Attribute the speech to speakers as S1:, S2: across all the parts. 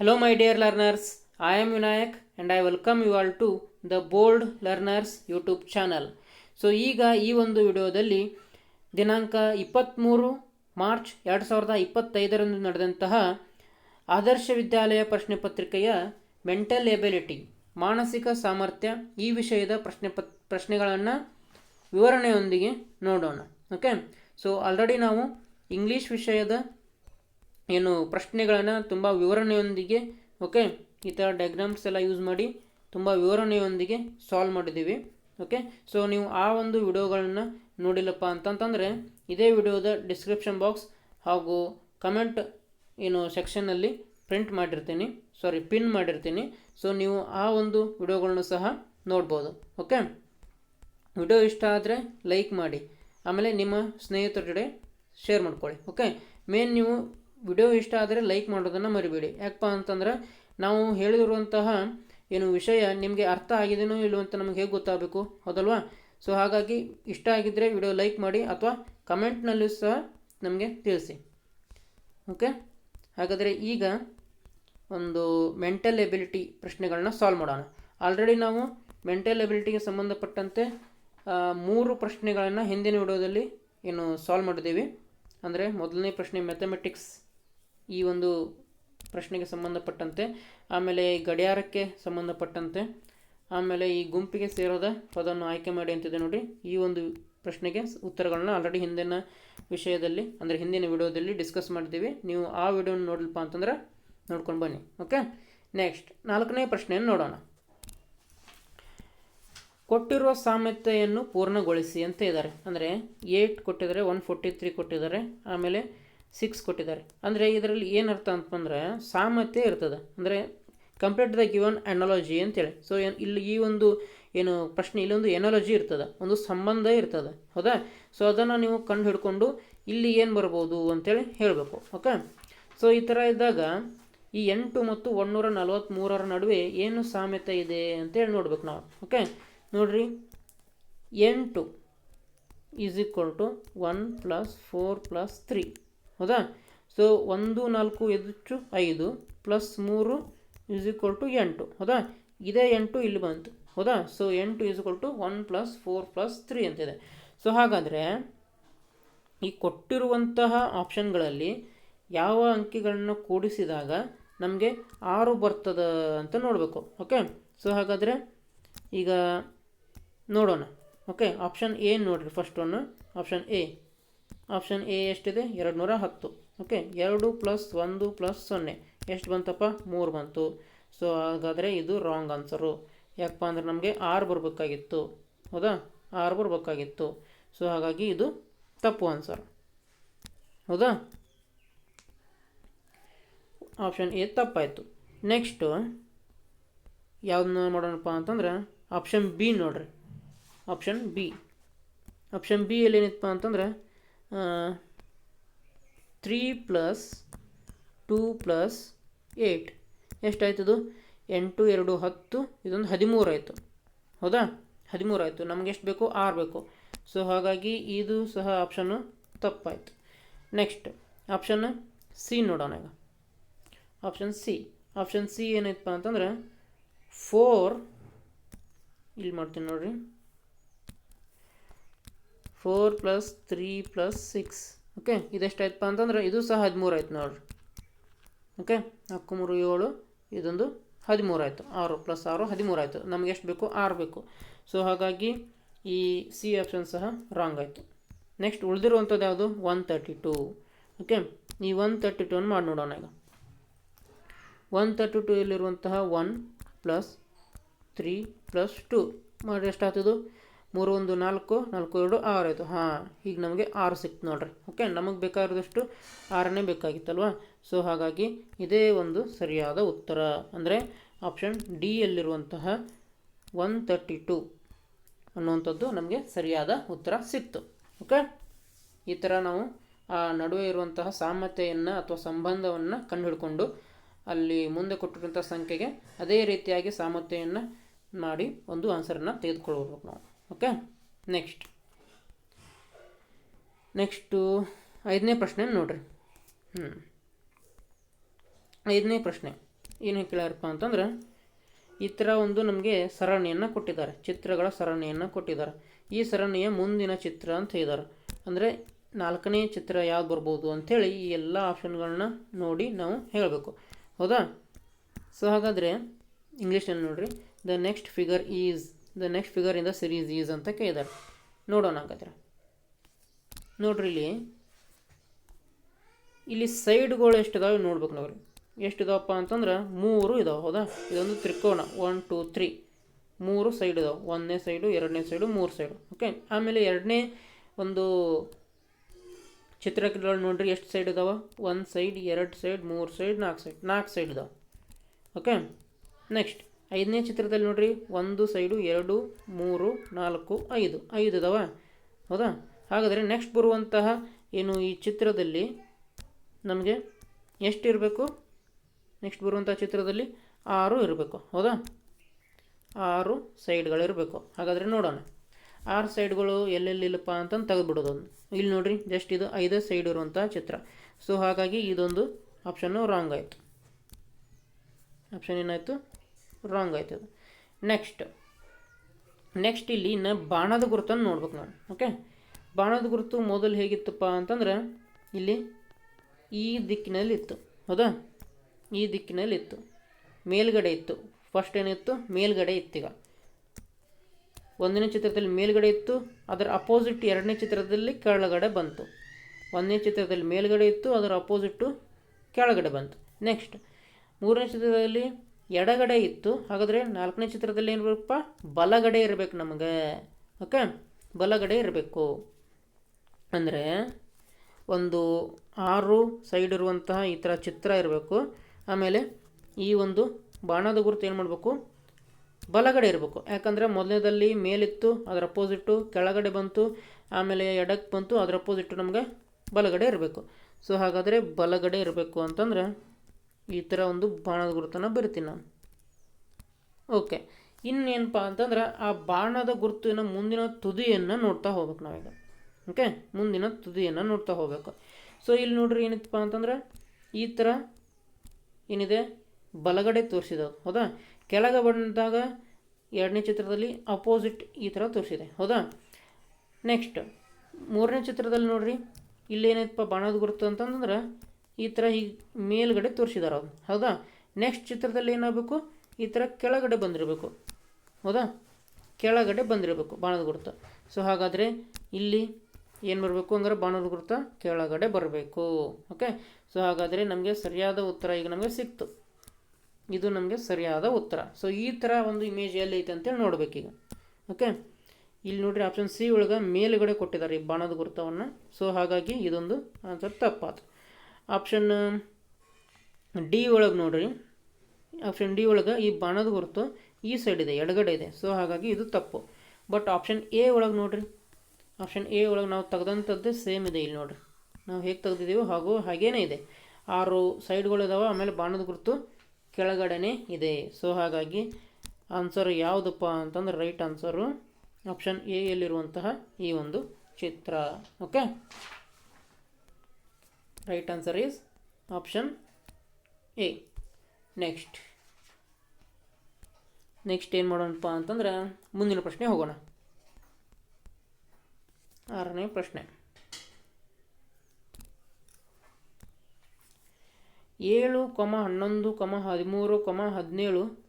S1: Hello, my dear learners. I am Vinayak and I welcome you all to the Bold Learners YouTube channel so ಈಗ ಈ ಒಂದು ವಿಡಿಯೋದಲ್ಲಿ ದಿನಾಂಕ ಇಪ್ಪತ್ತ್ಮೂರು March ಎರಡು ಸಾವಿರದ ಇಪ್ಪತ್ತೈದರಂದು ನಡೆದಂತಹ ಆದರ್ಶ ವಿದ್ಯಾಲಯ ಪ್ರಶ್ನೆ ಪತ್ರಿಕೆಯ ಮೆಂಟಲ್ ಎಬಿಲಿಟಿ ಮಾನಸಿಕ ಸಾಮರ್ಥ್ಯ ಈ ವಿಷಯದ ಪ್ರಶ್ನೆ ಪತ್ ಪ್ರಶ್ನೆಗಳನ್ನು ವಿವರಣೆಯೊಂದಿಗೆ ನೋಡೋಣ. ಓಕೆ ಸೊ ಆಲ್ರೆಡಿ ನಾವು ಇಂಗ್ಲೀಷ್ ವಿಷಯದ ಏನು ಪ್ರಶ್ನೆಗಳನ್ನು ತುಂಬ ವಿವರಣೆಯೊಂದಿಗೆ ಓಕೆ ಈ ಥರ ಡಯಾಗ್ರಾಮ್ಸ್ ಎಲ್ಲ ಯೂಸ್ ಮಾಡಿ ತುಂಬ ವಿವರಣೆಯೊಂದಿಗೆ ಸಾಲ್ವ್ ಮಾಡಿದ್ದೀವಿ ಓಕೆ ಸೊ ನೀವು ಆ ಒಂದು ವಿಡಿಯೋಗಳನ್ನು ನೋಡಿಲ್ಲಪ್ಪ ಅಂತಂತಂದರೆ, ಇದೇ ವಿಡಿಯೋದ ಡಿಸ್ಕ್ರಿಪ್ಷನ್ ಬಾಕ್ಸ್ ಹಾಗೂ ಕಮೆಂಟ್ ಏನು ಸೆಕ್ಷನ್ನಲ್ಲಿ ಪ್ರಿಂಟ್ ಮಾಡಿರ್ತೀನಿ ಸಾರಿ ಪಿನ್ ಮಾಡಿರ್ತೀನಿ. ಸೊ ನೀವು ಆ ಒಂದು ವಿಡಿಯೋಗಳನ್ನು ಸಹ ನೋಡ್ಬೋದು ಓಕೆ ವಿಡಿಯೋ ಇಷ್ಟ ಆದರೆ ಲೈಕ್ ಮಾಡಿ, ಆಮೇಲೆ ನಿಮ್ಮ ಸ್ನೇಹಿತರ ಜೊತೆ ಶೇರ್ ಮಾಡ್ಕೊಳ್ಳಿ ಓಕೆ ಮೇನ್ ನೀವು ವಿಡಿಯೋ ಇಷ್ಟ ಆದರೆ ಲೈಕ್ ಮಾಡೋದನ್ನು ಮರಿಬೇಡಿ. ಯಾಕಪ್ಪ ಅಂತಂದ್ರೆ ನಾವು ಹೇಳಿರುವಂತಹ ಏನು ವಿಷಯ ನಿಮಗೆ ಅರ್ಥ ಆಗಿದೆಯೋ ಇಲ್ಲೋ ಅಂತ ನಮಗೆ ಹೇಗೆ ಗೊತ್ತಾಗಬೇಕು? ಹೌದಲ್ವಾ? ಸೊ ಹಾಗಾಗಿ ಇಷ್ಟ ಆಗಿದ್ದರೆ ವಿಡಿಯೋ ಲೈಕ್ ಮಾಡಿ ಅಥವಾ ಕಮೆಂಟ್ನಲ್ಲೂ ಸಹ ನಮಗೆ ತಿಳಿಸಿ. ಓಕೆ ಹಾಗಾದರೆ ಈಗ ಒಂದು ಮೆಂಟಲ್ ಎಬಿಲಿಟಿ ಪ್ರಶ್ನೆಗಳನ್ನ ಸಾಲ್ವ್ ಮಾಡೋಣ. ಆಲ್ರೆಡಿ ನಾವು ಮೆಂಟಲ್ ಎಬಿಲಿಟಿಗೆ ಸಂಬಂಧಪಟ್ಟಂತೆ ಮೂರು ಪ್ರಶ್ನೆಗಳನ್ನು ಹಿಂದಿನ ವಿಡಿಯೋದಲ್ಲಿ ಏನು ಸಾಲ್ವ್ ಮಾಡಿದ್ದೀವಿ. ಅಂದರೆ ಮೊದಲನೇ ಪ್ರಶ್ನೆ ಮ್ಯಾಥಮೆಟಿಕ್ಸ್ ಈ ಒಂದು ಪ್ರಶ್ನೆಗೆ ಸಂಬಂಧಪಟ್ಟಂತೆ, ಆಮೇಲೆ ಗಡಿಯಾರಕ್ಕೆ ಸಂಬಂಧಪಟ್ಟಂತೆ, ಆಮೇಲೆ ಈ ಗುಂಪಿಗೆ ಸೇರೋದ ಪದವನ್ನು ಆಯ್ಕೆ ಮಾಡಿ ಅಂತಿದೆ ನೋಡಿ. ಈ ಒಂದು ಪ್ರಶ್ನೆಗೆ ಉತ್ತರಗಳನ್ನ ಆಲ್ರೆಡಿ ಹಿಂದಿನ ವಿಷಯದಲ್ಲಿ, ಅಂದರೆ ಹಿಂದಿನ ವಿಡಿಯೋದಲ್ಲಿ ಡಿಸ್ಕಸ್ ಮಾಡಿದ್ದೀವಿ. ನೀವು ಆ ವಿಡಿಯೋನ ನೋಡಲಿಪ್ಪ ಅಂತಂದ್ರೆ ನೋಡ್ಕೊಂಡು ಬನ್ನಿ ಓಕೆ ನೆಕ್ಸ್ಟ್ ನಾಲ್ಕನೇ ಪ್ರಶ್ನೆಯನ್ನು ನೋಡೋಣ. ಕೊಟ್ಟಿರುವ ಸಾಮ್ಯತೆಯನ್ನು ಪೂರ್ಣಗೊಳಿಸಿ ಅಂತ ಇದ್ದಾರೆ. ಅಂದರೆ ಏಟ್ ಕೊಟ್ಟಿದ್ದಾರೆ ಒನ್ ಫೋರ್ಟಿ ತ್ರೀ ಕೊಟ್ಟಿದ್ದಾರೆ, ಆಮೇಲೆ ಸಿಕ್ಸ್ ಕೊಟ್ಟಿದ್ದಾರೆ. ಅಂದರೆ ಇದರಲ್ಲಿ ಏನರ್ಥ ಅಂತಂದರೆ ಸಾಮರ್ಥ್ಯ ಇರ್ತದೆ. ಅಂದರೆ ಕಂಪ್ಲೀಟ್ ದ ಗಿವನ್ ಎನಾಲಜಿ ಅಂತೇಳಿ. ಸೊ ಇಲ್ಲಿ ಈ ಒಂದು ಏನು ಪ್ರಶ್ನೆ ಇಲ್ಲೊಂದು ಎನಾಲಜಿ ಇರ್ತದೆ. ಒಂದು ಸಂಬಂಧ ಇರ್ತದೆ. ಹೌದಾ? ಸೊ ಅದನ್ನು ನೀವು ಕಂಡು ಹಿಡ್ಕೊಂಡು ಇಲ್ಲಿ ಏನು ಬರ್ಬೋದು ಅಂತೇಳಿ ಹೇಳಬೇಕು. ಓಕೆ ಸೊ ಈ ಥರ ಇದ್ದಾಗ ಈ ಎಂಟು ಮತ್ತು ಒಂದೂರ ನಲವತ್ತ್ಮೂರರ ನಡುವೆ ಏನು ಸಾಮ್ಯತೆ ಇದೆ ಅಂತೇಳಿ ನೋಡ್ಬೇಕು ನಾವು. ಓಕೆ ನೋಡ್ರಿ. ಎಂಟು is equal to one plus four plus three ಹೌದಾ? ಸೊ ಒಂದು, ನಾಲ್ಕು ಎದುಚ್ಚು ಐದು ಪ್ಲಸ್ ಮೂರು ಈಸ್ ಈಕ್ವಲ್ ಟು ಎಂಟು. ಹೌದಾ? ಇದೇ ಎಂಟು ಇಲ್ಲಿ ಬಂತು. ಹೌದಾ? ಸೊ ಎಂಟು is to one plus four plus three ಅಂತಿದೆ. ಸೊ ಹಾಗಾದರೆ ಈ ಕೊಟ್ಟಿರುವಂತಹ ಆಪ್ಷನ್ಗಳಲ್ಲಿ ಯಾವ ಅಂಕಿಗಳನ್ನು ಕೂಡಿಸಿದಾಗ ನಮಗೆ ಆರು ಬರ್ತದ ಅಂತ ನೋಡಬೇಕು. ಓಕೆ ಸೊ ಹಾಗಾದರೆ ಈಗ ನೋಡೋಣ. ಓಕೆ ಆಪ್ಷನ್ ಎ ನೋಡಿರಿ first one option A option A ಎಷ್ಟಿದೆ? ಎರಡು ನೂರ ಹತ್ತು ಓಕೆ ಎರಡು ಪ್ಲಸ್ ಒಂದು ಪ್ಲಸ್ ಸೊನ್ನೆ. ಎಷ್ಟು ಬಂತಪ್ಪ? ಮೂರು ಬಂತು. ಸೊ ಹಾಗಾದರೆ ಇದು ರಾಂಗ್ ಆನ್ಸರು ಯಾಕಪ್ಪ ಅಂದ್ರೆ ನಮಗೆ ಆರು ಬರಬೇಕಾಗಿತ್ತು. ಹೌದಾ? ಆರು ಬರಬೇಕಾಗಿತ್ತು. ಸೊ ಹಾಗಾಗಿ ಇದು ತಪ್ಪು ಆನ್ಸರ್ ಹೌದಾ? ಆಪ್ಷನ್ ಎ ತಪ್ಪಾಯಿತು. ನೆಕ್ಸ್ಟು ಯಾವ್ದನ್ನ ಮಾಡೋಣಪ್ಪ ಅಂತಂದ್ರೆ ಆಪ್ಷನ್ ಬಿ ನೋಡ್ರಿ. ಆಪ್ಷನ್ ಬಿ ಆಪ್ಷನ್ ಬಿ ಏನಿತ್ತಪ್ಪ ಅಂತಂದ್ರೆ three plus two plus eight ಎಷ್ಟಾಯ್ತದು? ಎಂಟು, ಎರಡು, ಹತ್ತು. ಇದೊಂದು ಹದಿಮೂರು ಆಯಿತು ಹೌದಾ? ಹದಿಮೂರು ಆಯಿತು ನಮ್ಗೆ ಎಷ್ಟು ಬೇಕು? ಆರು ಬೇಕು. ಸೊ, ಹಾಗಾಗಿ ಇದು ಸಹ ಆಪ್ಷನ್ನು ತಪ್ಪಾಯಿತು. ನೆಕ್ಸ್ಟ್, ಆಪ್ಷನ್ ಸಿ ನೋಡೋಣ ಈಗ. Option C. ಆಪ್ಷನ್ ಸಿ ಏನೈತಪ್ಪ ಅಂತಂದ್ರೆ, ಫೋರ್, ಇಲ್ಲಿ ಮಾಡ್ತೀನಿ ನೋಡ್ರಿ. Four plus three plus six okay ಇದೆಷ್ಟಾಯ್ತಪ್ಪ ಅಂತಂದ್ರೆ ಇದು ಸಹ ಹದಿಮೂರು ಆಯ್ತು ನೋಡ್ರಿ. ಓಕೆ ನಾಲ್ಕು ಮೂರು ಏಳು, ಇದೊಂದು ಹದಿಮೂರು ಆಯಿತು ಆರು ಪ್ಲಸ್ ಆರು ಹದಿಮೂರು ಆಯಿತು ನಮಗೆ ಎಷ್ಟು ಬೇಕು? ಆರು ಬೇಕು. ಸೊ ಹಾಗಾಗಿ ಈ ಸಿ ಆಪ್ಷನ್ ಸಹ ರಾಂಗ್ ಆಯಿತು. ನೆಕ್ಸ್ಟ್ ಉಳಿದಿರುವಂಥದ್ದು ಯಾವುದು? ಒನ್ ತರ್ಟಿ ಟೂ ಓಕೆ ಈ ಒನ್ ತರ್ಟಿ ಟೂನ ಮಾಡಿ ನೋಡೋಣ ಈಗ. ಒನ್ ತರ್ಟಿ ಟೂ ಇಲ್ಲಿರುವಂತಹ one plus three plus two ಮಾಡಿ ಎಷ್ಟಾಗ್ತದು? ಮೂರು ಒಂದು ನಾಲ್ಕು ನಾಲ್ಕು ಎರಡು, ಆರು ಆಯಿತು. ಹಾಂ ಈಗ ನಮಗೆ ಆರು ಸಿಕ್ತು ನೋಡ್ರಿ. ಓಕೆ ನಮಗೆ ಬೇಕಾಗಿರೋದಷ್ಟು ಆರನೇ ಬೇಕಾಗಿತ್ತಲ್ವ? ಸೊ ಹಾಗಾಗಿ ಇದೇ ಒಂದು ಸರಿಯಾದ ಉತ್ತರ. ಅಂದರೆ ಆಪ್ಷನ್ ಡಿ ಯಲ್ಲಿರುವಂತಹ ಒನ್ ತರ್ಟಿ ಟು ಅನ್ನುವಂಥದ್ದು ನಮಗೆ ಸರಿಯಾದ ಉತ್ತರ ಸಿಕ್ತು. ಓಕೆ ಈ ಥರ ನಾವು ಆ ನಡುವೆ ಇರುವಂತಹ ಸಾಮ್ಯತೆಯನ್ನು ಅಥವಾ ಸಂಬಂಧವನ್ನು ಕಂಡುಹಿಡ್ಕೊಂಡು ಅಲ್ಲಿ ಮುಂದೆ ಕೊಟ್ಟಿರುವಂಥ ಸಂಖ್ಯೆಗೆ ಅದೇ ರೀತಿಯಾಗಿ ಸಾಮರ್ಥ್ಯವನ್ನು ಮಾಡಿ ಒಂದು ಆನ್ಸರನ್ನು ತೆಗೆದುಕೊಳ್ಬೋದು ನಾವು. ಓಕೆ? ನೆಕ್ಸ್ಟ್ ನೆಕ್ಸ್ಟು ಐದನೇ ಪ್ರಶ್ನೆ ನೋಡ್ರಿ. ಹ್ಞೂ ಐದನೇ ಪ್ರಶ್ನೆ. ಏನು ಕೇಳ್ಯಾರಪ್ಪ ಅಂತಂದ್ರೆ, ಈ ಥರ ಒಂದು ನಮಗೆ ಸರಣಿಯನ್ನು ಕೊಟ್ಟಿದ್ದಾರೆ. ಚಿತ್ರಗಳ ಸರಣಿಯನ್ನು ಕೊಟ್ಟಿದ್ದಾರೆ. ಈ ಸರಣಿಯ ಮುಂದಿನ ಚಿತ್ರ ಅಂತ ಹೇಳಿದ್ದಾರೆ. ಅಂದರೆ ನಾಲ್ಕನೇ ಚಿತ್ರ ಯಾವ್ದು ಬರ್ಬೋದು ಅಂಥೇಳಿ ಈ ಎಲ್ಲ ಆಪ್ಷನ್ಗಳನ್ನ ನೋಡಿ ನಾವು ಹೇಳಬೇಕು. ಹೌದಾ? ಸೊ ಹಾಗಾದರೆ ಇಂಗ್ಲೀಷ್ನಲ್ಲಿ ನೋಡ್ರಿ. The next figure is the next figure in the series is ಅಂತ ಕೇಳಿದ್ದಾರೆ ನೋಡೋಣ, ಹಾಗಾದ್ರೆ. ನೋಡ್ರಿ ಇಲ್ಲಿ. ಇಲ್ಲಿ ಸೈಡ್ಗಳು ಎಷ್ಟು ಇದಾವೆ ನೋಡ್ಬೇಕು ನೋಡ್ರಿ. ಎಷ್ಟು ಇದಾವಪ್ಪ ಅಂತಂದ್ರೆ ಮೂರು ಇದಾವೆ, ಹೌದಾ? ಇದೊಂದು ತ್ರಿಕೋನ ಒನ್ ಟೂ ತ್ರೀ ಮೂರು ಸೈಡ್ ಇದಾವೆ, ಒಂದನೇ ಸೈಡು ಎರಡನೇ ಸೈಡು ಮೂರು ಸೈಡು ಓಕೆ ಆಮೇಲೆ ಎರಡನೇ ಒಂದು ಚಿತ್ರಕಲೆಗಳು ನೋಡ್ರಿ, ಎಷ್ಟು ಸೈಡ್ ಇದಾವೆ? ಒಂದು ಸೈಡ್ ಎರಡು ಸೈಡ್ ಮೂರು ಸೈಡ್ ನಾಲ್ಕು ಸೈಡ್ ನಾಲ್ಕು ಸೈಡ್ ಇದಾವೆ ಓಕೆ ನೆಕ್ಸ್ಟ್ ಐದನೇ ಚಿತ್ರದಲ್ಲಿ ನೋಡ್ರಿ, ಒಂದು ಸೈಡು ಎರಡು, ಮೂರು, ನಾಲ್ಕು, ಐದು. ಐದು ಇದಾವ? ಹೌದಾ? ಹಾಗಾದರೆ ನೆಕ್ಸ್ಟ್ ಬರುವಂತಹ ಏನು ಈ ಚಿತ್ರದಲ್ಲಿ ನಮಗೆ ಎಷ್ಟು ಇರಬೇಕು? ನೆಕ್ಸ್ಟ್ ಬರುವಂಥ ಚಿತ್ರದಲ್ಲಿ ಆರು ಇರಬೇಕು. ಹೌದಾ? ಆರು ಸೈಡ್ಗಳಿರಬೇಕು ಹಾಗಾದರೆ ನೋಡೋಣ. ಆರು ಸೈಡ್ಗಳು ಎಲ್ಲೆಲ್ಲಿಲ್ಲಪ್ಪ ಅಂತಂದು ತೆಗೆದುಬಿಡೋದು ಇಲ್ಲಿ ನೋಡಿರಿ ಜಸ್ಟ್ ಇದು ಐದೇ ಸೈಡ್ ಇರುವಂಥ ಚಿತ್ರ. ಸೊ ಹಾಗಾಗಿ ಇದೊಂದು ಆಪ್ಷನ್ನು ರಾಂಗ್ ಆಯಿತು. ಆಪ್ಷನ್ ಏನಾಯಿತು? ರಾಂಗ್ ಆಯ್ತು ನೆಕ್ಸ್ಟ್ ನೆಕ್ಸ್ಟ್ ಇಲ್ಲಿ ಇನ್ನು ಬಾಣದ ಗುರುತನ್ನು ನೋಡ್ಬೇಕು ನಾವು ಓಕೆ ಬಾಣದ ಗುರುತು ಮೊದಲು ಹೇಗಿತ್ತಪ್ಪ ಅಂತಂದ್ರೆ ಇಲ್ಲಿ ಈ ದಿಕ್ಕಿನಲ್ಲಿ ಇತ್ತು. ಹೌದಾ? ಈ ದಿಕ್ಕಿನಲ್ಲಿ ಇತ್ತು. ಮೇಲ್ಗಡೆ ಇತ್ತು. ಫಸ್ಟ್ ಏನಿತ್ತು ಮೇಲ್ಗಡೆ ಇತ್ತೀಗ. ಒಂದನೇ ಚಿತ್ರದಲ್ಲಿ ಮೇಲ್ಗಡೆ ಇತ್ತು. ಅದರ ಅಪೋಸಿಟ್ ಎರಡನೇ ಚಿತ್ರದಲ್ಲಿ ಕೆಳಗಡೆ ಬಂತು. ಒಂದನೇ ಚಿತ್ರದಲ್ಲಿ ಮೇಲ್ಗಡೆ ಇತ್ತು. ಅದರ ಅಪೋಸಿಟ್ಟು ಕೆಳಗಡೆ ಬಂತು. ನೆಕ್ಸ್ಟ್ ಮೂರನೇ ಚಿತ್ರದಲ್ಲಿ ಎಡಗಡೆ ಇತ್ತು. ಹಾಗಾದರೆ ನಾಲ್ಕನೇ ಚಿತ್ರದಲ್ಲಿ ಏನು ಬೇಕಪ್ಪ ಬಲಗಡೆ ಇರಬೇಕು ನಮಗೆ. ಓಕೆ? ಬಲಗಡೆ ಇರಬೇಕು. ಅಂದರೆ ಒಂದು ಆರು ಸೈಡ್ ಇರುವಂತಹ ಈ ಥರ ಚಿತ್ರ ಇರಬೇಕು. ಆಮೇಲೆ ಈ ಒಂದು ಬಾಣದ ಗುರುತು ಏನು ಮಾಡಬೇಕು? ಬಲಗಡೆ ಇರಬೇಕು. ಯಾಕಂದರೆ ಮೊದಲನೇದಲ್ಲಿ ಮೇಲಿತ್ತು, ಅದರ ಅಪೋಸಿಟ್ಟು ಕೆಳಗಡೆ ಬಂತು, ಆಮೇಲೆ ಎಡಕ್ಕೆ ಬಂತು, ಅದರ ಅಪೋಸಿಟ್ಟು ನಮಗೆ ಬಲಗಡೆ ಇರಬೇಕು. ಸೊ ಹಾಗಾದರೆ ಬಲಗಡೆ ಇರಬೇಕು ಅಂತಂದ್ರೆ ಈ ಥರ ಒಂದು ಬಾಣದ ಗುರುತನ್ನು ಬರಿತೀನಿ ನಾನು. ಓಕೆ, ಇನ್ನೇನಪ್ಪ ಅಂತಂದ್ರೆ ಆ ಬಾಣದ ಗುರುತಿನ ಮುಂದಿನ ತುದಿಯನ್ನು ನೋಡ್ತಾ ಹೋಗ್ಬೇಕು ನಾವೀಗ. ಓಕೆ, ಮುಂದಿನ ತುದಿಯನ್ನು ನೋಡ್ತಾ ಹೋಗಬೇಕು. ಸೊ ಇಲ್ಲಿ ನೋಡ್ರಿ ಏನಿತ್ತಪ್ಪ ಅಂತಂದ್ರೆ ಈ ಥರ ಏನಿದೆ? ಬಲಗಡೆ ತೋರಿಸಿದೆ ಹೌದಾ? ಕೆಳಗೆ ಬಂದಾಗ ಎರಡನೇ ಚಿತ್ರದಲ್ಲಿ ಅಪೋಸಿಟ್ ಈ ಥರ ತೋರಿಸಿದೆ. ಹೌದಾ? ನೆಕ್ಸ್ಟ್ ಮೂರನೇ ಚಿತ್ರದಲ್ಲಿ ನೋಡ್ರಿ ಇಲ್ಲೇನೈತಪ್ಪ ಬಾಣದ ಗುರುತು ಅಂತಂದ್ರೆ ಈ ಥರ ಹೀಗೆ ಮೇಲ್ಗಡೆ ತೋರಿಸಿದಾರೆ ಹೌದಾ? ನೆಕ್ಸ್ಟ್ ಚಿತ್ರದಲ್ಲಿ ಏನಾಗಬೇಕು? ಈ ಥರ ಕೆಳಗಡೆ ಬಂದಿರಬೇಕು. ಹೌದಾ? ಕೆಳಗಡೆ ಬಂದಿರಬೇಕು ಬಾಣದ ಗುರುತ. ಸೊ ಹಾಗಾದರೆ ಇಲ್ಲಿ ಏನು ಬರಬೇಕು ಅಂದ್ರೆ ಬಾಣದ ಗುರುತ ಕೆಳಗಡೆ ಬರಬೇಕು. ಓಕೆ ಸೊ ಹಾಗಾದರೆ ನಮಗೆ ಸರಿಯಾದ ಉತ್ತರ ಈಗ ನಮಗೆ ಸಿಕ್ತು. ಇದು ನಮಗೆ ಸರಿಯಾದ ಉತ್ತರ. ಸೊ ಈ ಥರ ಒಂದು ಇಮೇಜ್ ಎಲ್ಲಿ ಐತೆ ಅಂತೇಳಿ ನೋಡಬೇಕೀಗ ಓಕೆ ಇಲ್ಲಿ ನೋಡ್ರಿ ಆಪ್ಷನ್ ಸಿ ಒಳಗೆ ಮೇಲುಗಡೆ ಕೊಟ್ಟಿದ್ದಾರೆ ಈ ಬಾಣದ ಗುರುತವನ್ನು. ಸೊ ಹಾಗಾಗಿ ಇದೊಂದು ಆನ್ಸರ್ ತಪ್ಪಾತು. ಆಪ್ಷನ್ ಡಿ ಒಳಗೆ ನೋಡ್ರಿ. ಆಪ್ಷನ್ ಡಿ ಒಳಗೆ ಈ ಬಾಣದ ಗುರುತು ಈ ಸೈಡ್ ಇದೆ, ಎಡಗಡೆ ಇದೆ. ಸೊ ಹಾಗಾಗಿ ಇದು ತಪ್ಪು. ಬಟ್ ಆಪ್ಷನ್ ಎ ಒಳಗೆ ನೋಡ್ರಿ. ಆಪ್ಷನ್ ಎ ಒಳಗೆ ನಾವು ತೆಗೆದಂಥದ್ದು ಸೇಮ್ ಇದೆ ಇಲ್ಲಿ ನೋಡ್ರಿ. ನಾವು ಹೇಗೆ ತೆಗೆದಿದ್ದೀವೋ ಹಾಗೂ ಹಾಗೇನೇ ಇದೆ. ಆರು ಸೈಡ್ಗಳು ಇದಾವೆ, ಆಮೇಲೆ ಬಾಣದ ಗುರುತು ಕೆಳಗಡೆನೇ ಇದೆ. ಸೊ ಹಾಗಾಗಿ ಆನ್ಸರ್ ಯಾವುದಪ್ಪ ಅಂತಂದ್ರೆ ರೈಟ್ ಆನ್ಸರು ಆಪ್ಷನ್ ಎ ಈ ಒಂದು ಚಿತ್ರ. Okay right answer is option A next next ಏನು ಮಾಡೋಣಪ್ಪ ಅಂತಂದ್ರೆ ಮುಂದಿನ ಪ್ರಶ್ನೆ ಹೋಗೋಣ. ಆರನೇ ಪ್ರಶ್ನೆ. ಏಳು ಕೊಮ ಹನ್ನೊಂದು ಕೊಮ ಹದಿಮೂರು ಕೊಮ ಹದಿನೇಳು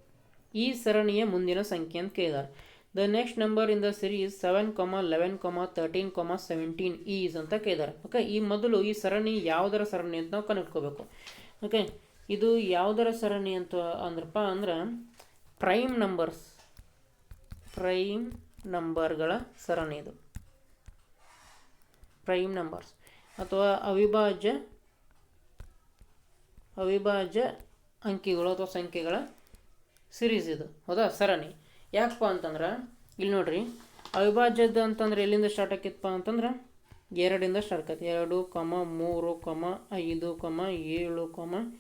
S1: ಈ ಸರಣಿಯ ಮುಂದಿನ ಸಂಖ್ಯೆ ಅಂತ ಕೇಳಿದ್ದಾರೆ the next number in the series seven comma eleven comma thirteen comma seventeen is ಅಂತ ಕೇಳಿದ್ದಾರೆ. ಓಕೆ ಈ ಮೊದಲು ಈ ಸರಣಿ ಯಾವುದರ ಸರಣಿ ಅಂತ ನಾವು ಕನೆಕ್ಟ್ಕೋಬೇಕು ಓಕೆ ಇದು ಯಾವುದರ ಸರಣಿ ಅಂತ ಅಂದ್ರಪ್ಪ ಅಂದ್ರೆ ಪ್ರೈಮ್ ನಂಬರ್ಸ್ ಪ್ರೈಮ್ ನಂಬರ್ಗಳ ಸರಣಿ ಇದು. ಪ್ರೈಮ್ ನಂಬರ್ಸ್ ಅಥವಾ ಅವಿಭಾಜ್ಯ ಅವಿಭಾಜ್ಯ ಅಂಕಿಗಳು ಅಥವಾ ಸಂಖ್ಯೆಗಳ ಸಿರೀಸ್ ಇದು. ಹೌದಾ? ಸರಣಿ. ಯಾಕಪ್ಪ ಅಂತಂದ್ರೆ, ಇಲ್ಲಿ ನೋಡ್ರಿ ಅವಿಭಾಜ್ಯದ ಅಂತಂದ್ರೆ ಎಲ್ಲಿಂದ ಸ್ಟಾರ್ಟ್ ಆಕಿತ್ತಪ್ಪ ಅಂತಂದ್ರೆ, ಎರಡಿಂದ ಸ್ಟಾರ್ಟ್ ಆಕೈತಿ. ಎರಡು ಕಮ ಮೂರು ಕಮ ಐದು ಕಮ ಏಳು ಕಮ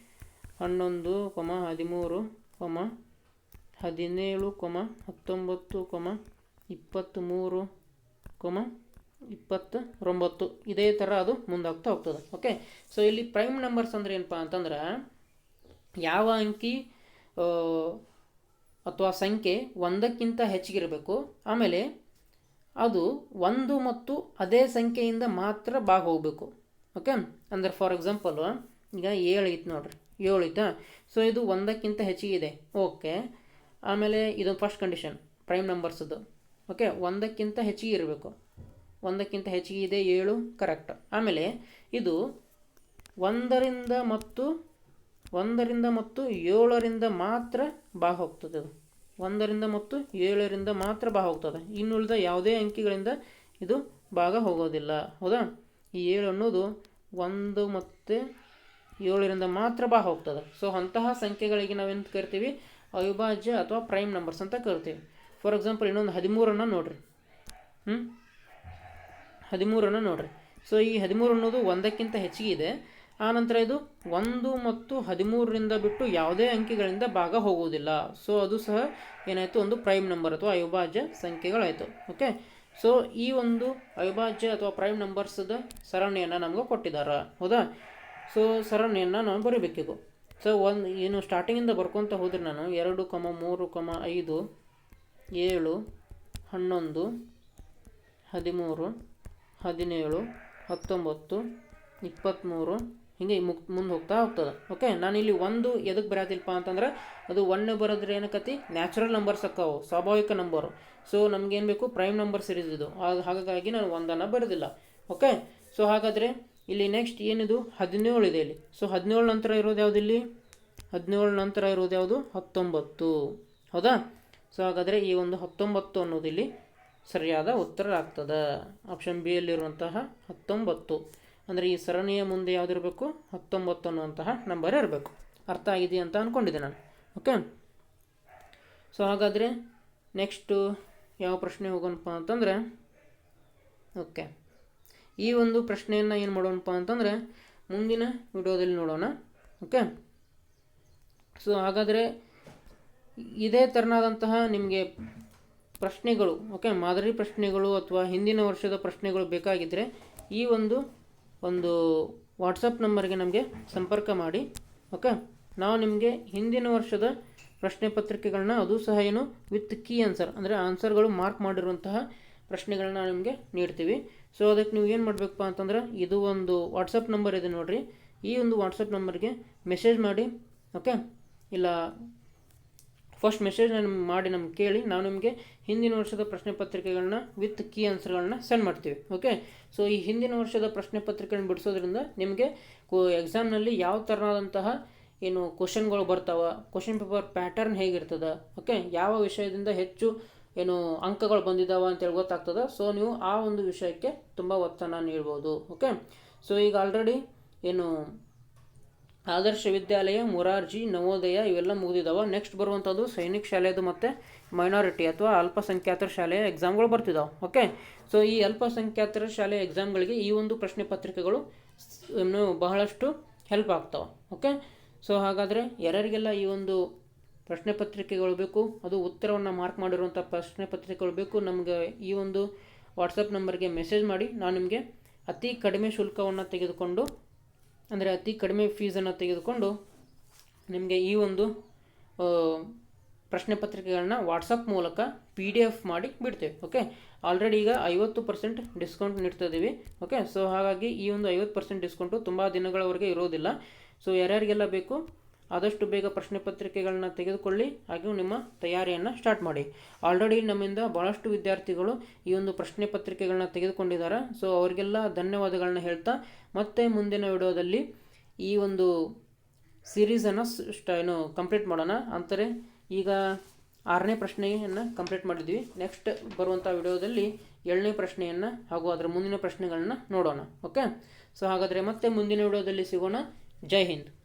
S1: ಹನ್ನೊಂದು ಕಮ ಹದಿಮೂರು ಕಮ ಹದಿನೇಳು ಕಮ ಹತ್ತೊಂಬತ್ತು ಕೊಮ ಇಪ್ಪತ್ತ್ಮೂರು ಕಮ ಇಪ್ಪತ್ತೊಂಬತ್ತು. ಇದೇ ಥರ ಅದು ಮುಂದಾಗ್ತಾ ಹೋಗ್ತದೆ. ಓಕೆ ಸೊ ಇಲ್ಲಿ ಪ್ರೈಮ್ ನಂಬರ್ಸ್ ಅಂದ್ರೆ ಏನಪ್ಪ ಅಂತಂದ್ರೆ, ಯಾವ ಅಂಕಿ ಅಥವಾ ಸಂಖ್ಯೆ ಒಂದಕ್ಕಿಂತ ಹೆಚ್ಚಿಗಿರಬೇಕು. ಆಮೇಲೆ ಅದು ಒಂದು ಮತ್ತು ಅದೇ ಸಂಖ್ಯೆಯಿಂದ ಮಾತ್ರ ಭಾಗ ಹೋಗಬೇಕು ಓಕೆ? ಅಂದರೆ ಫಾರ್ ಎಕ್ಸಾಂಪಲ್ ಈಗ ಏಳು ಐತೆ ನೋಡ್ರಿ. ಏಳು ಐತಾ? ಸೊ ಇದು ಒಂದಕ್ಕಿಂತ ಹೆಚ್ಚಿಗೆ ಇದೆ ಓಕೆ. ಆಮೇಲೆ ಇದು ಫಸ್ಟ್ ಕಂಡೀಷನ್ ಪ್ರೈಮ್ ನಂಬರ್ಸದು ಓಕೆ? ಒಂದಕ್ಕಿಂತ ಹೆಚ್ಚಿಗೆ ಇರಬೇಕು ಒಂದಕ್ಕಿಂತ ಹೆಚ್ಚಿಗೆ ಇದೆ ಏಳು ಕರೆಕ್ಟ್ ಆಮೇಲೆ ಇದು ಒಂದರಿಂದ ಮತ್ತು ಒಂದರಿಂದ ಮತ್ತು ಏಳರಿಂದ ಮಾತ್ರ ಬಾ ಹೋಗ್ತದೆ ಅದು. ಒಂದರಿಂದ ಮತ್ತು ಏಳರಿಂದ ಮಾತ್ರ ಬಾ ಹೋಗ್ತದೆ. ಇನ್ನುಳಿದ ಯಾವುದೇ ಅಂಕಿಗಳಿಂದ ಇದು ಭಾಗ ಹೋಗೋದಿಲ್ಲ. ಹೌದಾ? ಈ ಏಳು ಅನ್ನೋದು ಒಂದು ಮತ್ತು ಏಳರಿಂದ ಮಾತ್ರ ಬಾ ಹೋಗ್ತದೆ. ಸೊ ಅಂತಹ ಸಂಖ್ಯೆಗಳಿಗೆ ನಾವೇನು ಕರಿತೀವಿ? ಅವಿಭಾಜ್ಯ ಅಥವಾ ಪ್ರೈಮ್ ನಂಬರ್ಸ್ ಅಂತ ಕರಿತೀವಿ. ಫಾರ್ ಎಕ್ಸಾಂಪಲ್ ಇನ್ನೊಂದು ಹದಿಮೂರನ್ನು ನೋಡಿರಿ. ಹ್ಞೂ ಹದಿಮೂರನ್ನು ನೋಡಿರಿ. ಸೊ ಈ ಹದಿಮೂರು ಅನ್ನೋದು ಒಂದಕ್ಕಿಂತ ಹೆಚ್ಚಿಗೆ ಇದೆ. ಆನಂತರ ಇದು ಒಂದು ಮತ್ತು ಹದಿಮೂರರಿಂದ ಬಿಟ್ಟು ಯಾವುದೇ ಅಂಕಿಗಳಿಂದ ಭಾಗ ಹೋಗುವುದಿಲ್ಲ. ಸೊ ಅದು ಸಹ ಏನಾಯಿತು? ಒಂದು ಪ್ರೈಮ್ ನಂಬರ್ ಅಥವಾ ಅವಿಭಾಜ್ಯ ಸಂಖ್ಯೆಗಳಾಯಿತು. ಓಕೆ ಸೊ ಈ ಒಂದು ಅವಿಭಾಜ್ಯ ಅಥವಾ ಪ್ರೈಮ್ ನಂಬರ್ಸ್ದ ಸರಣಿಯನ್ನು ನಮಗೆ ಕೊಟ್ಟಿದ್ದಾರೆ ಹೌದಾ? ಸೊ ಸರಣಿಯನ್ನು ನಾವು ಬರೀಬೇಕಿದು. ಸೊ ಒಂದು ಏನು ಸ್ಟಾರ್ಟಿಂಗಿಂದ ಬರ್ಕೊತ ಹೋದ್ರೆ ನಾನು ಎರಡು ಕಮ ಮೂರು ಕಮ ಐದು, ಏಳು, ಹನ್ನೊಂದು, ಹದಿಮೂರು, ಹದಿನೇಳು, ಹತ್ತೊಂಬತ್ತು ಇಪ್ಪತ್ತ್ಮೂರು ಹಿಂಗೆ ಮುಕ್ ಮುಂದೆ ಹೋಗ್ತಾ ಹೋಗ್ತದೆ. ಓಕೆ ನಾನು ಇಲ್ಲಿ ಒಂದು ಎದಕ್ಕೆ ಬರೋದಿಲ್ಲಪ್ಪ ಅಂತಂದ್ರೆ ಅದು ಒನ್ ಬರೋದ್ರೆ ಏನಕ್ಕತಿ ನ್ಯಾಚುರಲ್ ನಂಬರ್ಸ್ ಅಕ್ಕಾವು ಸ್ವಾಭಾವಿಕ ನಂಬರು ಸೊ ನಮ್ಗೇನು ಬೇಕು? ಪ್ರೈಮ್ ನಂಬರ್ ಸಿರೀಸ್ ಇದು. ಹಾಗಾಗಿ ನಾನು ಒಂದನ್ನು ಬರೋದಿಲ್ಲ. ಓಕೆ ಸೊ ಹಾಗಾದರೆ ಇಲ್ಲಿ ನೆಕ್ಸ್ಟ್ ಏನಿದು? ಹದಿನೇಳು ಇದೆ ಇಲ್ಲಿ. ಸೊ ಹದಿನೇಳು ನಂತರ ಇರೋದು ಯಾವುದು ಇಲ್ಲಿ? ಹದಿನೇಳು ನಂತರ ಇರೋದು ಯಾವುದು? ಹತ್ತೊಂಬತ್ತು. ಹೌದಾ? ಸೊ ಹಾಗಾದರೆ ಈ ಒಂದು ಹತ್ತೊಂಬತ್ತು ಅನ್ನೋದು ಇಲ್ಲಿ ಸರಿಯಾದ ಉತ್ತರ ಆಗ್ತದೆ. ಆಪ್ಷನ್ ಬಿ ಯಲ್ಲಿರುವಂತಹ ಹತ್ತೊಂಬತ್ತು. ಅಂದರೆ ಈ ಸರಣಿಯ ಮುಂದೆ ಯಾವುದಿರಬೇಕು? ಹತ್ತೊಂಬತ್ತು ಅನ್ನುವಂತಹ ನಂಬರ್ ಇರಬೇಕು. ಅರ್ಥ ಆಗಿದೆ ಅಂತ ಅಂದ್ಕೊಂಡಿದ್ದೆ ನಾನು. ಓಕೆ ಸೊ ಹಾಗಾದರೆ ನೆಕ್ಸ್ಟು ಯಾವ ಪ್ರಶ್ನೆ ಹೋಗೋಣಪ್ಪ ಅಂತಂದರೆ ಓಕೆ ಈ ಒಂದು ಪ್ರಶ್ನೆಯನ್ನು ಏನು ಮಾಡೋಣಪ್ಪ ಅಂತಂದರೆ, ಮುಂದಿನ ವಿಡಿಯೋದಲ್ಲಿ ನೋಡೋಣ. ಓಕೆ ಸೊ ಹಾಗಾದರೆ ಇದೇ ಥರನಾದಂತಹ ನಿಮಗೆ ಪ್ರಶ್ನೆಗಳು ಓಕೆ ಮಾದರಿ ಪ್ರಶ್ನೆಗಳು ಅಥವಾ ಹಿಂದಿನ ವರ್ಷದ ಪ್ರಶ್ನೆಗಳು ಬೇಕಾಗಿದ್ದರೆ ಈ ಒಂದು ಒಂದು ವಾಟ್ಸಪ್ ನಂಬರ್ಗೆ ನಮಗೆ ಸಂಪರ್ಕ ಮಾಡಿ, ಓಕೆ? ನಾವು ನಿಮಗೆ ಹಿಂದಿನ ವರ್ಷದ ಪ್ರಶ್ನೆ ಪತ್ರಿಕೆಗಳನ್ನ ಅದು ಸಹ ಏನು ವಿತ್ ಕೀ ಆನ್ಸರ್, ಅಂದರೆ ಆನ್ಸರ್ಗಳು ಮಾರ್ಕ್ ಮಾಡಿರುವಂತಹ ಪ್ರಶ್ನೆಗಳನ್ನ ನಿಮಗೆ ನೀಡ್ತೀವಿ. ಸೊ, ಅದಕ್ಕೆ ನೀವು ಏನು ಮಾಡಬೇಕಪ್ಪ ಅಂತಂದ್ರೆ, ಇದು ಒಂದು ವಾಟ್ಸಪ್ ನಂಬರ್ ಇದೆ ನೋಡಿರಿ. ಈ ಒಂದು ವಾಟ್ಸಪ್ ನಂಬರ್ಗೆ ಮೆಸೇಜ್ ಮಾಡಿ, ಓಕೆ? ಇಲ್ಲ ಫಸ್ಟ್ ಮೆಸೇಜ್ ನಾನು ಮಾಡಿ ನಮ್ಗೆ ಕೇಳಿ, ನಾವು ನಿಮಗೆ ಹಿಂದಿನ ವರ್ಷದ ಪ್ರಶ್ನೆ ಪತ್ರಿಕೆಗಳನ್ನ ವಿತ್ ಕೀ ಆನ್ಸರ್ಗಳನ್ನ ಸೆಂಡ್ ಮಾಡ್ತೀವಿ ಓಕೆ ಸೊ ಈ ಹಿಂದಿನ ವರ್ಷದ ಪ್ರಶ್ನೆ ಪತ್ರಿಕೆಗಳನ್ನ ಬಿಡಿಸೋದ್ರಿಂದ ನಿಮಗೆ ಎಕ್ಸಾಮ್ನಲ್ಲಿ ಯಾವ ಥರನಾದಂತಹ ಏನು ಕ್ವಶನ್ಗಳು ಬರ್ತಾವ ಕ್ವಶನ್ ಪೇಪರ್ ಪ್ಯಾಟರ್ನ್ ಹೇಗಿರ್ತದೆ ಓಕೆ ಯಾವ ವಿಷಯದಿಂದ ಹೆಚ್ಚು ಏನು ಅಂಕಗಳು ಬಂದಿದ್ದಾವೆ ಅಂತೇಳಿ ಗೊತ್ತಾಗ್ತದೆ. ಸೊ ನೀವು ಆ ಒಂದು ವಿಷಯಕ್ಕೆ ತುಂಬ ಒತ್ತನ್ನು ನೀಡ್ಬೋದು ಓಕೆ ಸೊ ಈಗ ಆಲ್ರೆಡಿ ಏನು ಆದರ್ಶ ವಿದ್ಯಾಲಯ, ಮುರಾರ್ಜಿ, ನವೋದಯ ಇವೆಲ್ಲ ಮುಗಿದಿದ್ದಾವೆ ನೆಕ್ಸ್ಟ್ ಬರುವಂಥದ್ದು ಸೈನಿಕ ಶಾಲೆದು ಮತ್ತು ಮೈನಾರಿಟಿ ಅಥವಾ ಅಲ್ಪಸಂಖ್ಯಾತರ ಶಾಲೆಯ ಎಕ್ಸಾಮ್ಗಳು ಬರ್ತಿದ್ದಾವೆ ಓಕೆ ಸೊ ಈ ಅಲ್ಪಸಂಖ್ಯಾತರ ಶಾಲೆಯ ಎಕ್ಸಾಮ್ಗಳಿಗೆ ಈ ಒಂದು ಪ್ರಶ್ನೆ ಪತ್ರಿಕೆಗಳು ಬಹಳಷ್ಟು ಹೆಲ್ಪ್ ಆಗ್ತಾವೆ. ಓಕೆ ಸೊ ಹಾಗಾದರೆ ಯಾರ್ಯಾರಿಗೆಲ್ಲ ಈ ಒಂದು ಪ್ರಶ್ನೆ ಪತ್ರಿಕೆಗಳು ಬೇಕು, ಅದು ಉತ್ತರವನ್ನು ಮಾರ್ಕ್ ಮಾಡಿರುವಂಥ ಪ್ರಶ್ನೆ ಪತ್ರಿಕೆಗಳು ಬೇಕು, ನಮಗೆ ಈ ಒಂದು ವಾಟ್ಸಪ್ ನಂಬರ್ಗೆ ಮೆಸೇಜ್ ಮಾಡಿ, ನಾನು ನಿಮಗೆ ಅತಿ ಕಡಿಮೆ ಶುಲ್ಕವನ್ನು ತೆಗೆದುಕೊಂಡು ಅಂದರೆ ಅತಿ ಕಡಿಮೆ ಫೀಸನ್ನು ತೆಗೆದುಕೊಂಡು ನಿಮಗೆ ಈ ಒಂದು ಪ್ರಶ್ನೆ ಪತ್ರಿಕೆಗಳನ್ನ ವಾಟ್ಸಪ್ ಮೂಲಕ ಪಿ ಡಿ ಎಫ್ ಮಾಡಿ ಬಿಡ್ತೇವೆ ಓಕೆ ಆಲ್ರೆಡಿ ಈಗ ಐವತ್ತು ಪರ್ಸೆಂಟ್ ಡಿಸ್ಕೌಂಟ್ ನೀಡ್ತಾ ಇದ್ದೀವಿ ಓಕೆ ಸೊ ಹಾಗಾಗಿ ಈ ಒಂದು ಐವತ್ತು ಪರ್ಸೆಂಟ್ ಡಿಸ್ಕೌಂಟು ತುಂಬ ದಿನಗಳವರೆಗೆ ಇರೋದಿಲ್ಲ. ಸೊ ಯಾರ್ಯಾರಿಗೆಲ್ಲ ಬೇಕು ಆದಷ್ಟು ಬೇಗ ಪ್ರಶ್ನೆ ಪತ್ರಿಕೆಗಳನ್ನ ತೆಗೆದುಕೊಳ್ಳಿ, ಹಾಗೂ ನಿಮ್ಮ ತಯಾರಿಯನ್ನು ಸ್ಟಾರ್ಟ್ ಮಾಡಿ. ಆಲ್ರೆಡಿ ನಮ್ಮಿಂದ ಭಾಳಷ್ಟು ವಿದ್ಯಾರ್ಥಿಗಳು ಈ ಒಂದು ಪ್ರಶ್ನೆ ಪತ್ರಿಕೆಗಳನ್ನ ತೆಗೆದುಕೊಂಡಿದ್ದಾರೆ. ಸೊ ಅವರಿಗೆಲ್ಲ ಧನ್ಯವಾದಗಳನ್ನ ಹೇಳ್ತಾ, ಮತ್ತೆ ಮುಂದಿನ ವಿಡಿಯೋದಲ್ಲಿ ಈ ಒಂದು ಸೀರೀಸನ್ನು ಸ್ಟ ಏನು ಕಂಪ್ಲೀಟ್ ಮಾಡೋಣ. ಅಂತಾರೆ, ಈಗ ಆರನೇ ಪ್ರಶ್ನೆಯನ್ನು ಕಂಪ್ಲೀಟ್ ಮಾಡಿದ್ವಿ. ನೆಕ್ಸ್ಟ್ ಬರುವಂಥ ವಿಡಿಯೋದಲ್ಲಿ ಏಳನೇ ಪ್ರಶ್ನೆಯನ್ನು ಹಾಗೂ ಅದರ ಮುಂದಿನ ಪ್ರಶ್ನೆಗಳನ್ನ ನೋಡೋಣ. ಓಕೆ ಸೊ ಹಾಗಾದರೆ ಮತ್ತೆ ಮುಂದಿನ ವಿಡಿಯೋದಲ್ಲಿ ಸಿಗೋಣ. ಜೈ ಹಿಂದ್.